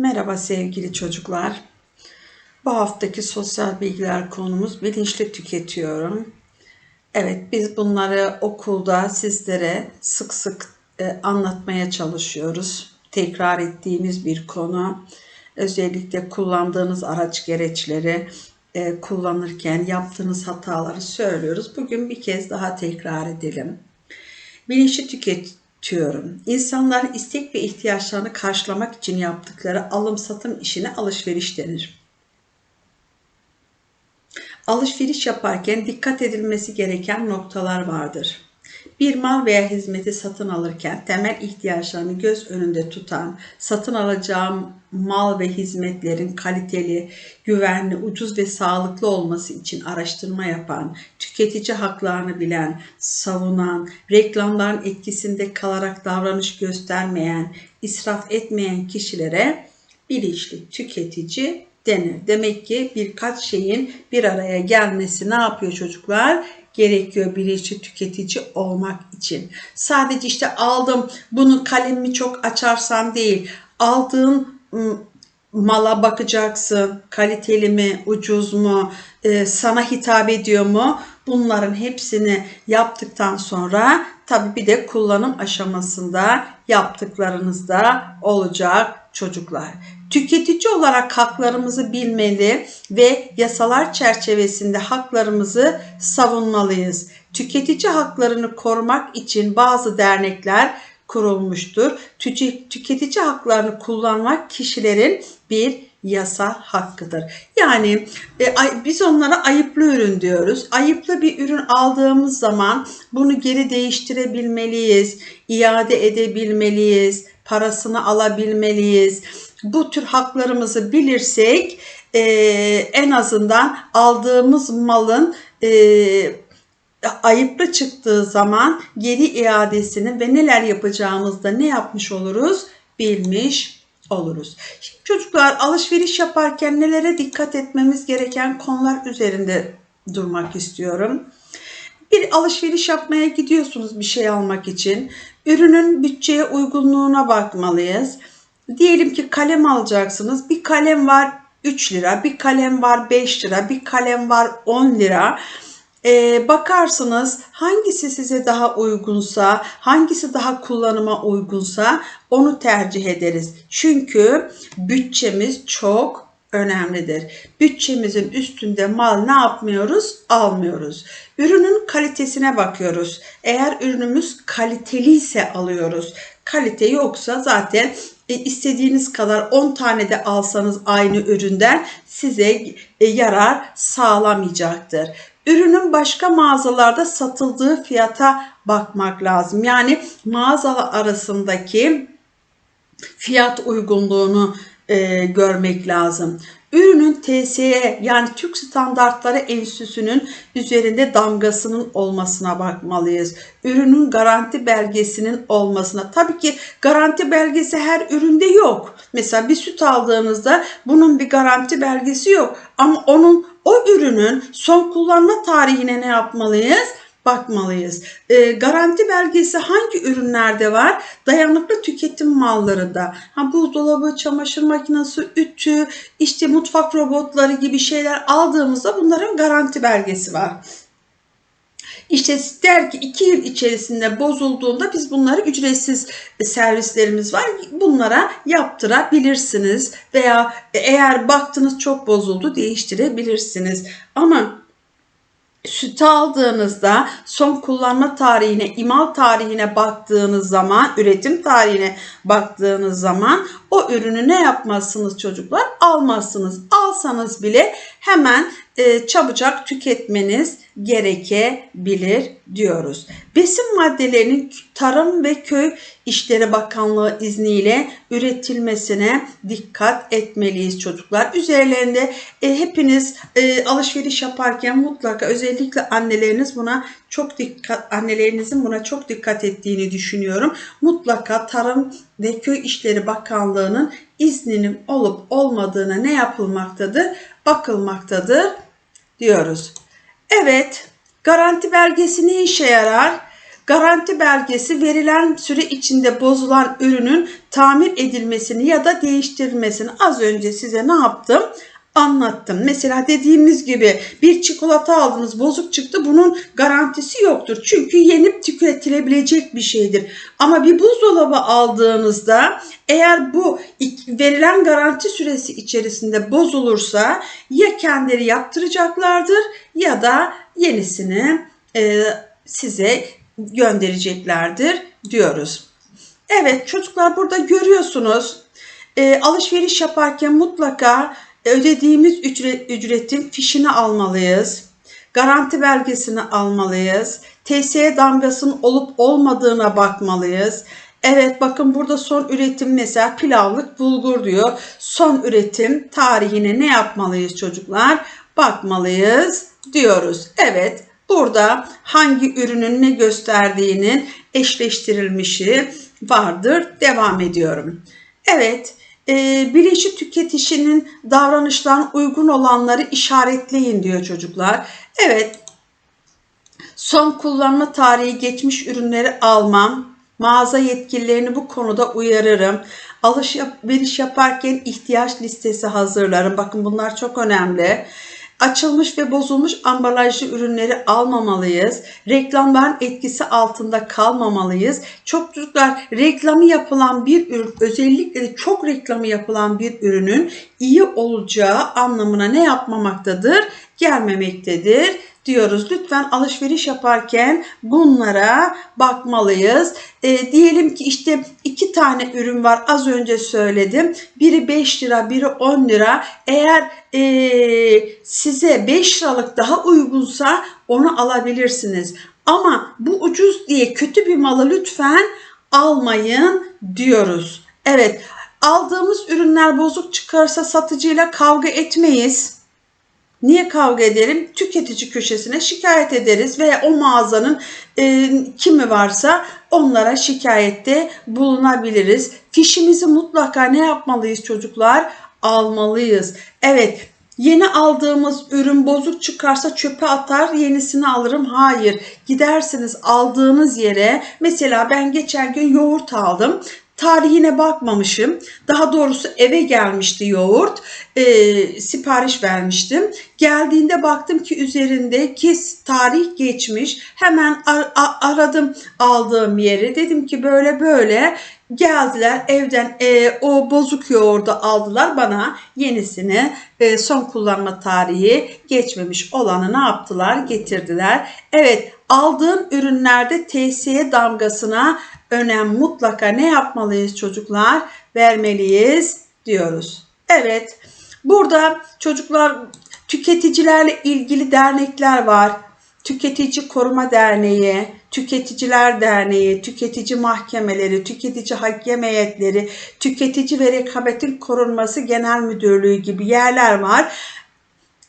Merhaba sevgili çocuklar. Bu haftaki sosyal bilgiler konumuz bilinçli tüketiyorum. Evet biz bunları okulda sizlere sık sık e, anlatmaya çalışıyoruz. Tekrar ettiğimiz bir konu. Özellikle kullandığınız araç gereçleri e, kullanırken yaptığınız hataları söylüyoruz. Bugün bir kez daha tekrar edelim. Bilinçli tüketiyorum. İnsanların istek ve ihtiyaçlarını karşılamak için yaptıkları alım satım işine alışveriş denir. Alışveriş yaparken dikkat edilmesi gereken noktalar vardır. Bir mal veya hizmeti satın alırken temel ihtiyaçlarını göz önünde tutan, satın alacağım mal ve hizmetlerin kaliteli, güvenli, ucuz ve sağlıklı olması için araştırma yapan, tüketici haklarını bilen, savunan, reklamların etkisinde kalarak davranış göstermeyen, israf etmeyen kişilere bilinçli tüketici denir. Demek ki birkaç şeyin bir araya gelmesi ne yapıyor çocuklar? Gerekiyor bilinçli tüketici olmak için. Sadece işte aldım bunu kalemimi çok açarsam değil. Aldığın mala bakacaksın. Kaliteli mi, ucuz mu, sana hitap ediyor mu? Bunların hepsini yaptıktan sonra tabii bir de kullanım aşamasında yaptıklarınızda olacak çocuklar. Tüketici olarak haklarımızı bilmeli ve yasalar çerçevesinde haklarımızı savunmalıyız. Tüketici haklarını korumak için bazı dernekler kurulmuştur. Tüketici haklarını kullanmak kişilerin bir yasa hakkıdır. Yani e, biz onlara ayıplı ürün diyoruz. Ayıplı bir ürün aldığımız zaman bunu geri değiştirebilmeliyiz, iade edebilmeliyiz, parasını alabilmeliyiz. Bu tür haklarımızı bilirsek e, en azından aldığımız malın e, ayıplı çıktığı zaman geri iadesini ve neler yapacağımızda ne yapmış oluruz bilmiş oluruz. Şimdi çocuklar alışveriş yaparken nelere dikkat etmemiz gereken konular üzerinde durmak istiyorum. Bir alışveriş yapmaya gidiyorsunuz bir şey almak için. Ürünün bütçeye uygunluğuna bakmalıyız. Diyelim ki kalem alacaksınız. Bir kalem var 3 lira, bir kalem var 5 lira, bir kalem var 10 lira. Ee, bakarsınız hangisi size daha uygunsa, hangisi daha kullanıma uygunsa onu tercih ederiz. Çünkü bütçemiz çok önemlidir. Bütçemizin üstünde mal ne yapmıyoruz? Almıyoruz. Ürünün kalitesine bakıyoruz. Eğer ürünümüz kaliteli ise alıyoruz. Kalite yoksa zaten e, istediğiniz kadar 10 tane de alsanız aynı üründen size e, yarar sağlamayacaktır. Ürünün başka mağazalarda satıldığı fiyata bakmak lazım. Yani mağaza arasındaki fiyat uygunluğunu e, görmek lazım. Ürünün TSE yani Türk Standartları Enstitüsü'nün üzerinde damgasının olmasına bakmalıyız. Ürünün garanti belgesinin olmasına. Tabii ki garanti belgesi her üründe yok. Mesela bir süt aldığınızda bunun bir garanti belgesi yok. Ama onun o ürünün son kullanma tarihine ne yapmalıyız? Bakmalıyız. E, garanti belgesi hangi ürünlerde var? Dayanıklı tüketim mallarında. Ha, buzdolabı, çamaşır makinesi, ütü, işte mutfak robotları gibi şeyler aldığımızda bunların garanti belgesi var. İşte der ki iki yıl içerisinde bozulduğunda biz bunları ücretsiz servislerimiz var. Bunlara yaptırabilirsiniz veya eğer baktınız çok bozuldu değiştirebilirsiniz. Ama sütü aldığınızda son kullanma tarihine, imal tarihine baktığınız zaman, üretim tarihine baktığınız zaman o ürünü ne yapmazsınız çocuklar? Almazsınız. Alsanız bile hemen e, çabucak tüketmeniz gerekebilir diyoruz. Besin maddelerinin Tarım ve Köy İşleri Bakanlığı izniyle üretilmesine dikkat etmeliyiz çocuklar. Üzerlerinde e, hepiniz e, alışveriş yaparken mutlaka özellikle anneleriniz buna çok dikkat annelerinizin buna çok dikkat ettiğini düşünüyorum. Mutlaka Tarım ve Köy İşleri Bakanlığı'nın izninin olup olmadığına ne yapılmaktadır? Bakılmaktadır diyoruz. Evet, garanti belgesi ne işe yarar? Garanti belgesi verilen süre içinde bozulan ürünün tamir edilmesini ya da değiştirilmesini az önce size ne yaptım? Anlattım. Mesela dediğimiz gibi bir çikolata aldınız bozuk çıktı bunun garantisi yoktur. Çünkü yenip tüketilebilecek bir şeydir. Ama bir buzdolabı aldığınızda eğer bu verilen garanti süresi içerisinde bozulursa ya kendileri yaptıracaklardır ya da yenisini e, size göndereceklerdir diyoruz. Evet çocuklar burada görüyorsunuz e, alışveriş yaparken mutlaka ödediğimiz ücret, ücretin fişini almalıyız. Garanti belgesini almalıyız. TSE damgasının olup olmadığına bakmalıyız. Evet bakın burada son üretim mesela pilavlık bulgur diyor. Son üretim tarihine ne yapmalıyız çocuklar? Bakmalıyız diyoruz. Evet burada hangi ürünün ne gösterdiğinin eşleştirilmişi vardır. Devam ediyorum. Evet bilinçli tüketişinin davranışlarına uygun olanları işaretleyin diyor çocuklar. Evet, son kullanma tarihi geçmiş ürünleri almam, mağaza yetkililerini bu konuda uyarırım. Alışveriş yaparken ihtiyaç listesi hazırlarım. Bakın bunlar çok önemli. Açılmış ve bozulmuş ambalajlı ürünleri almamalıyız. Reklamların etkisi altında kalmamalıyız. Çok çocuklar reklamı yapılan bir ürün özellikle de çok reklamı yapılan bir ürünün iyi olacağı anlamına ne yapmamaktadır? Gelmemektedir diyoruz. Lütfen alışveriş yaparken bunlara bakmalıyız. E, diyelim ki işte iki tane ürün var az önce söyledim. Biri 5 lira biri 10 lira. Eğer e, size 5 liralık daha uygunsa onu alabilirsiniz. Ama bu ucuz diye kötü bir malı lütfen almayın diyoruz. Evet aldığımız ürünler bozuk çıkarsa satıcıyla kavga etmeyiz Niye kavga edelim? Tüketici köşesine şikayet ederiz veya o mağazanın e, kimi varsa onlara şikayette bulunabiliriz. Fişimizi mutlaka ne yapmalıyız çocuklar? Almalıyız. Evet Yeni aldığımız ürün bozuk çıkarsa çöpe atar, yenisini alırım. Hayır. Gidersiniz aldığınız yere. Mesela ben geçen gün yoğurt aldım tarihine bakmamışım. Daha doğrusu eve gelmişti yoğurt. E, sipariş vermiştim. Geldiğinde baktım ki üzerindeki tarih geçmiş. Hemen ar- aradım aldığım yeri. Dedim ki böyle böyle geldiler evden e, o bozuk yoğurdu aldılar bana yenisini e, son kullanma tarihi geçmemiş olanı ne yaptılar getirdiler. Evet aldığım ürünlerde TSE damgasına önem mutlaka ne yapmalıyız çocuklar? Vermeliyiz diyoruz. Evet burada çocuklar tüketicilerle ilgili dernekler var. Tüketici Koruma Derneği, Tüketiciler Derneği, tüketici mahkemeleri, tüketici hakem heyetleri, tüketici ve rekabetin korunması genel müdürlüğü gibi yerler var.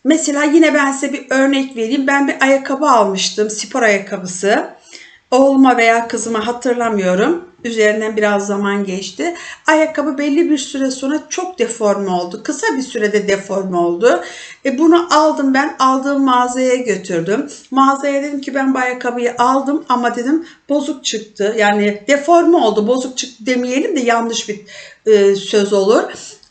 Mesela yine ben size bir örnek vereyim. Ben bir ayakkabı almıştım, spor ayakkabısı. Oğluma veya kızıma hatırlamıyorum. Üzerinden biraz zaman geçti. Ayakkabı belli bir süre sonra çok deforme oldu. Kısa bir sürede deforme oldu. E bunu aldım ben aldığım mağazaya götürdüm. Mağazaya dedim ki ben bu ayakkabıyı aldım ama dedim bozuk çıktı. Yani deforme oldu bozuk çıktı demeyelim de yanlış bir e, söz olur.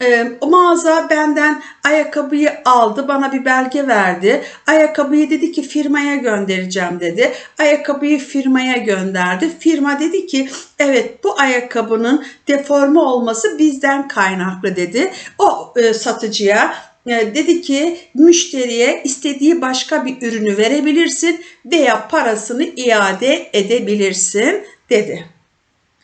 E, o mağaza benden ayakkabıyı aldı, bana bir belge verdi. Ayakkabıyı dedi ki firmaya göndereceğim dedi. Ayakkabıyı firmaya gönderdi. Firma dedi ki evet bu ayakkabının deforme olması bizden kaynaklı dedi. O e, satıcıya e, dedi ki müşteriye istediği başka bir ürünü verebilirsin veya parasını iade edebilirsin dedi.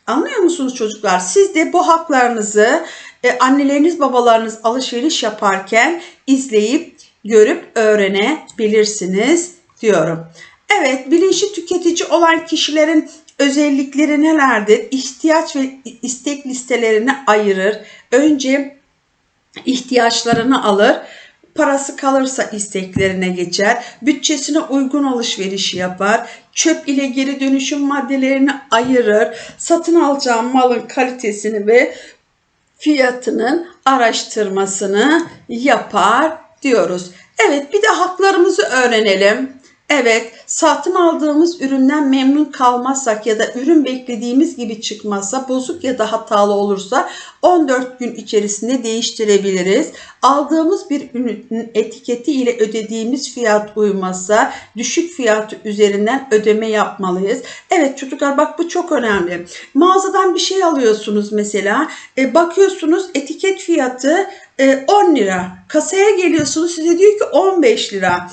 Anlıyor musunuz çocuklar? Siz de bu haklarınızı e, anneleriniz babalarınız alışveriş yaparken izleyip görüp öğrenebilirsiniz diyorum. Evet bilinçli tüketici olan kişilerin özellikleri nelerdir? İhtiyaç ve istek listelerini ayırır. Önce ihtiyaçlarını alır parası kalırsa isteklerine geçer, bütçesine uygun alışveriş yapar, çöp ile geri dönüşüm maddelerini ayırır, satın alacağım malın kalitesini ve fiyatının araştırmasını yapar diyoruz. Evet bir de haklarımızı öğrenelim. Evet, satın aldığımız üründen memnun kalmazsak ya da ürün beklediğimiz gibi çıkmazsa, bozuk ya da hatalı olursa 14 gün içerisinde değiştirebiliriz. Aldığımız bir ürünün etiketi ile ödediğimiz fiyat uymazsa düşük fiyatı üzerinden ödeme yapmalıyız. Evet çocuklar bak bu çok önemli. Mağazadan bir şey alıyorsunuz mesela. E, bakıyorsunuz etiket fiyatı e, 10 lira. Kasaya geliyorsunuz size diyor ki 15 lira.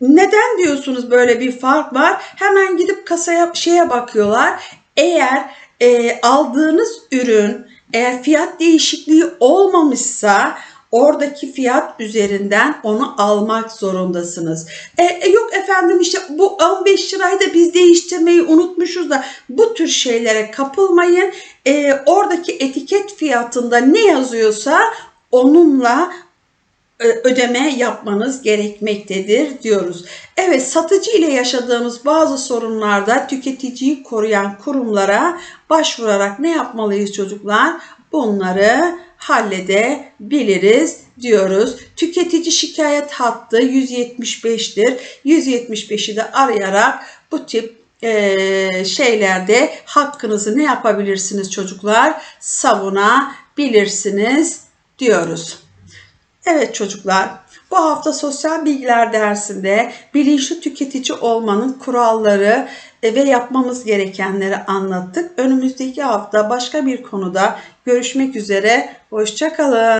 Neden diyorsunuz böyle bir fark var? Hemen gidip kasaya şeye bakıyorlar. Eğer e, aldığınız ürün eğer fiyat değişikliği olmamışsa oradaki fiyat üzerinden onu almak zorundasınız. E, e, yok efendim işte bu 15 lirayı da biz değiştirmeyi unutmuşuz da bu tür şeylere kapılmayın. E, oradaki etiket fiyatında ne yazıyorsa onunla ödeme yapmanız gerekmektedir diyoruz. Evet satıcı ile yaşadığımız bazı sorunlarda tüketiciyi koruyan kurumlara başvurarak ne yapmalıyız çocuklar? Bunları halledebiliriz diyoruz. Tüketici şikayet hattı 175'tir. 175'i de arayarak bu tip e, şeylerde hakkınızı ne yapabilirsiniz çocuklar? Savunabilirsiniz diyoruz. Evet çocuklar, bu hafta sosyal bilgiler dersinde bilinçli tüketici olmanın kuralları e, ve yapmamız gerekenleri anlattık. Önümüzdeki hafta başka bir konuda görüşmek üzere. Hoşçakalın.